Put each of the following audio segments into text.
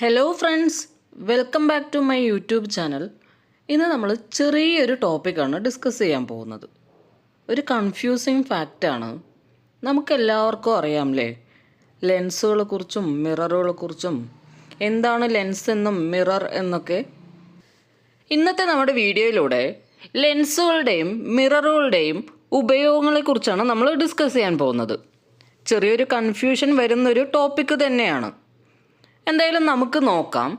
Hello friends welcome back to my YouTube channel ഇന്ന് നമ്മൾ ചെറിയൊരു ടോപ്പിക്കാണ് ഡിസ്കസ് ചെയ്യാൻ പോകുന്നത്. ഒരു കൺഫ്യൂസിങ് ഫാക്റ്റാണ് നമുക്കെല്ലാവർക്കും അറിയാമല്ലേ ലെൻസുകളെ കുറിച്ചും മിററുകളെ കുറിച്ചും എന്താണ് ലെൻസ് എന്നും മിറർ എന്നൊക്കെ. ഇന്നത്തെ നമ്മുടെ വീഡിയോയിലൂടെ ലെൻസുകളുടെയും മിററുകളുടെയും ഉപയോഗങ്ങളെക്കുറിച്ചാണ് നമ്മൾ ഡിസ്കസ് ചെയ്യാൻ പോകുന്നത്. ചെറിയൊരു കൺഫ്യൂഷൻ വരുന്നൊരു ടോപ്പിക്ക് തന്നെയാണ്. എന്തായാലും നമുക്ക് നോക്കാം.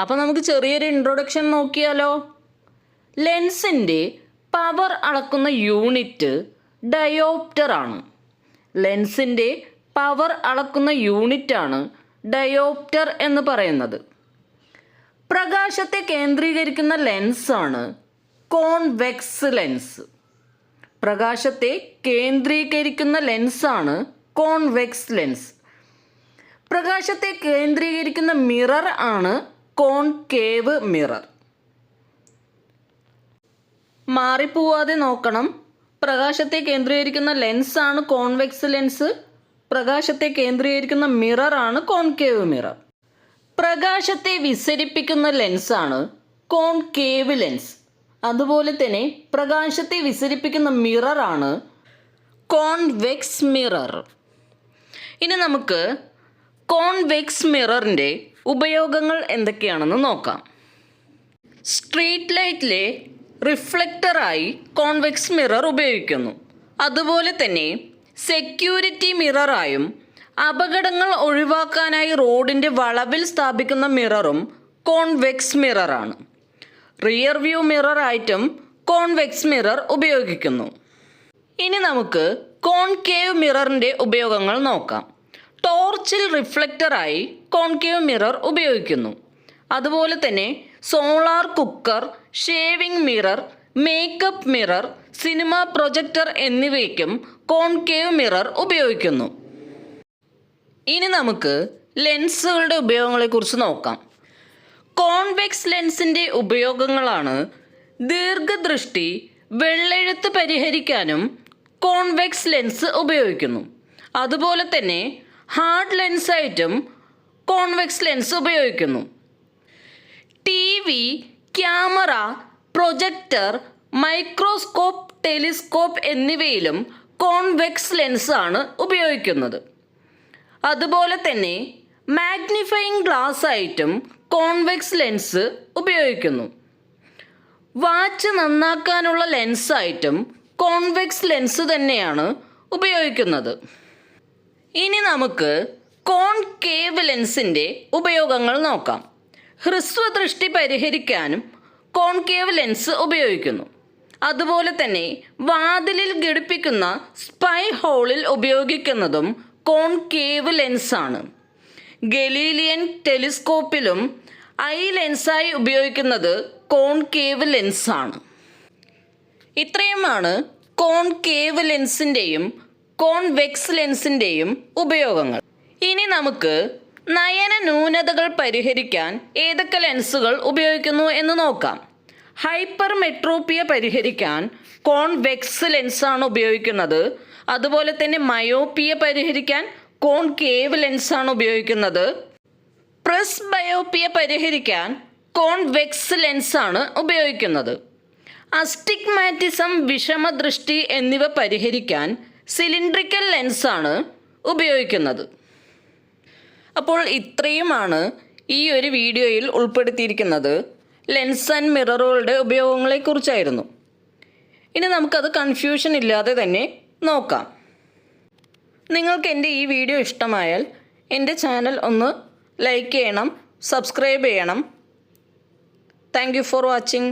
അപ്പോൾ നമുക്ക് ചെറിയൊരു ഇൻട്രൊഡക്ഷൻ നോക്കിയാലോ? ലെൻസിന്റെ പവർ അളക്കുന്ന യൂണിറ്റ് ഡയോപ്റ്റർ ആണ്. ലെൻസിന്റെ പവർ അളക്കുന്ന യൂണിറ്റാണ് ഡയോപ്റ്റർ എന്ന് പറയുന്നത്. പ്രകാശത്തെ കേന്ദ്രീകരിക്കുന്ന ലെൻസാണ് കോൺവെക്സ് ലെൻസ് പ്രകാശത്തെ കേന്ദ്രീകരിക്കുന്ന ലെൻസാണ് കോൺവെക്സ് ലെൻസ് പ്രകാശത്തെ കേന്ദ്രീകരിക്കുന്ന മിറർ ആണ് കോൺകേവ് മിറർ. മാറിപ്പോവാതെ നോക്കണം. പ്രകാശത്തെ കേന്ദ്രീകരിക്കുന്ന ലെൻസ് ആണ് കോൺവെക്സ് ലെൻസ്. പ്രകാശത്തെ കേന്ദ്രീകരിക്കുന്ന മിറർ ആണ് കോൺകേവ് മിറർ. പ്രകാശത്തെ വിസരിപ്പിക്കുന്ന ലെൻസാണ് കോൺകേവ് ലെൻസ്. അതുപോലെ തന്നെ പ്രകാശത്തെ വിസരിപ്പിക്കുന്ന മിറർ ആണ് കോൺവെക്സ് മിറർ. ഇനി നമുക്ക് കോൺവെക്സ് മിററിന്റെ ഉപയോഗങ്ങൾ എന്തൊക്കെയാണെന്ന് നോക്കാം. സ്ട്രീറ്റ് ലൈറ്റിലെ റിഫ്ലക്ടറായി കോൺവെക്സ് മിറർ ഉപയോഗിക്കുന്നു. അതുപോലെ തന്നെ സെക്യൂരിറ്റി മിററായും അപകടങ്ങൾ ഒഴിവാക്കാനായി റോഡിന്റെ വളവിൽ സ്ഥാപിക്കുന്ന മിററും കോൺവെക്സ് മിററാണ്. റിയർ വ്യൂ മിററായിട്ടും കോൺവെക്സ് മിറർ ഉപയോഗിക്കുന്നു. ഇനി നമുക്ക് കോൺകേവ് മിററിന്റെ ഉപയോഗങ്ങൾ നോക്കാം. ടോർച്ചിൽ റിഫ്ലക്ടറായി കോൺകേവ് മിറർ ഉപയോഗിക്കുന്നു. അതുപോലെ തന്നെ solar cooker shaving mirror makeup mirror cinema projector എന്നിവയ്ക്കും കോൺകേവ് മിറർ ഉപയോഗിക്കുന്നു. ഇനി നമുക്ക് ലെൻസുകളുടെ ഉപയോഗങ്ങളെക്കുറിച്ച് നോക്കാം. കോൺവെക്സ് ലെൻസിന്റെ ഉപയോഗങ്ങളാണ് ദീർഘദൃഷ്ടി വെള്ളെഴുത്ത് പരിഹരിക്കാനും കോൺവെക്സ് ലെൻസ് ഉപയോഗിക്കുന്നു. അതുപോലെ തന്നെ ഹാർഡ് ലെൻസായിട്ടും കോൺവെക്സ് ലെൻസ് ഉപയോഗിക്കുന്നു. T V camera projector microscope telescope എന്നിവയിലും കോൺവെക്സ് ലെൻസ് ആണ് ഉപയോഗിക്കുന്നത്. അതുപോലെ തന്നെ മാഗ്നിഫയിങ് ഗ്ലാസ് ആയിട്ടും കോൺവെക്സ് ലെൻസ് ഉപയോഗിക്കുന്നു. വാച്ച് നന്നാക്കാനുള്ള ലെൻസായിട്ടും കോൺവെക്സ് ലെൻസ് തന്നെയാണ് ഉപയോഗിക്കുന്നത്. ഇനി നമുക്ക് കോൺകേവ് ലെൻസിന്റെ ഉപയോഗങ്ങൾ നോക്കാം. ഹ്രസ്വ ദൃഷ്ടി പരിഹരിക്കാനും കോൺകേവ് ലെൻസ് ഉപയോഗിക്കുന്നു. അതുപോലെ തന്നെ വാതിലിൽ ഘടിപ്പിക്കുന്ന സ്പൈ ഹോളിൽ ഉപയോഗിക്കുന്നതും കോൺകേവ് ലെൻസാണ് ഗലീലിയൻ ടെലിസ്കോപ്പിലും ഐ ലെൻസായി ഉപയോഗിക്കുന്നത് കോൺകേവ് ലെൻസാണ് ഇത്രയുമാണ് കോൺകേവ് ലെൻസിന്റെയും കോൺവെക്സ് ലെൻസിന്റെയും ഉപയോഗങ്ങൾ. ഇനി നമുക്ക് നയന ന്യൂനതകൾ പരിഹരിക്കാൻ ഏതൊക്കെ ലെൻസുകൾ ഉപയോഗിക്കുന്നു എന്ന് നോക്കാം. ഹൈപ്പർ മെട്രോപ്പിയ പരിഹരിക്കാൻ കോൺവെക്സ് ലെൻസാണ് ഉപയോഗിക്കുന്നത്. അതുപോലെ തന്നെ മയോപ്പിയ പരിഹരിക്കാൻ കോൺ കോൺകേവ് ലെൻസാണ് ഉപയോഗിക്കുന്നത്. പ്രസ് ബയോപ്പിയ പരിഹരിക്കാൻ കോൺവെക്സ് ലെൻസാണ് ഉപയോഗിക്കുന്നത്. അസ്റ്റിഗ്മാറ്റിസം വിഷമദൃഷ്ടി എന്നിവ പരിഹരിക്കാൻ സിലിണ്ട്രിക്കൽ ലെൻസാണ് ഉപയോഗിക്കുന്നത്. അപ്പോൾ ഇത്രയുമാണ് ഈ ഒരു വീഡിയോയിൽ ഉൾപ്പെടുത്തിയിരിക്കുന്നത്. ലെൻസ് ആൻഡ് മിററുകളുടെ ഉപയോഗങ്ങളെക്കുറിച്ചായിരുന്നു. ഇനി നമുക്കത് കൺഫ്യൂഷൻ ഇല്ലാതെ തന്നെ നോക്കാം. നിങ്ങൾക്ക് എന്റെ ഈ വീഡിയോ ഇഷ്ടമായാൽ എന്റെ ചാനൽ ഒന്ന് ലൈക്ക് ചെയ്യണം സബ്സ്ക്രൈബ് ചെയ്യണം. Thank for watching.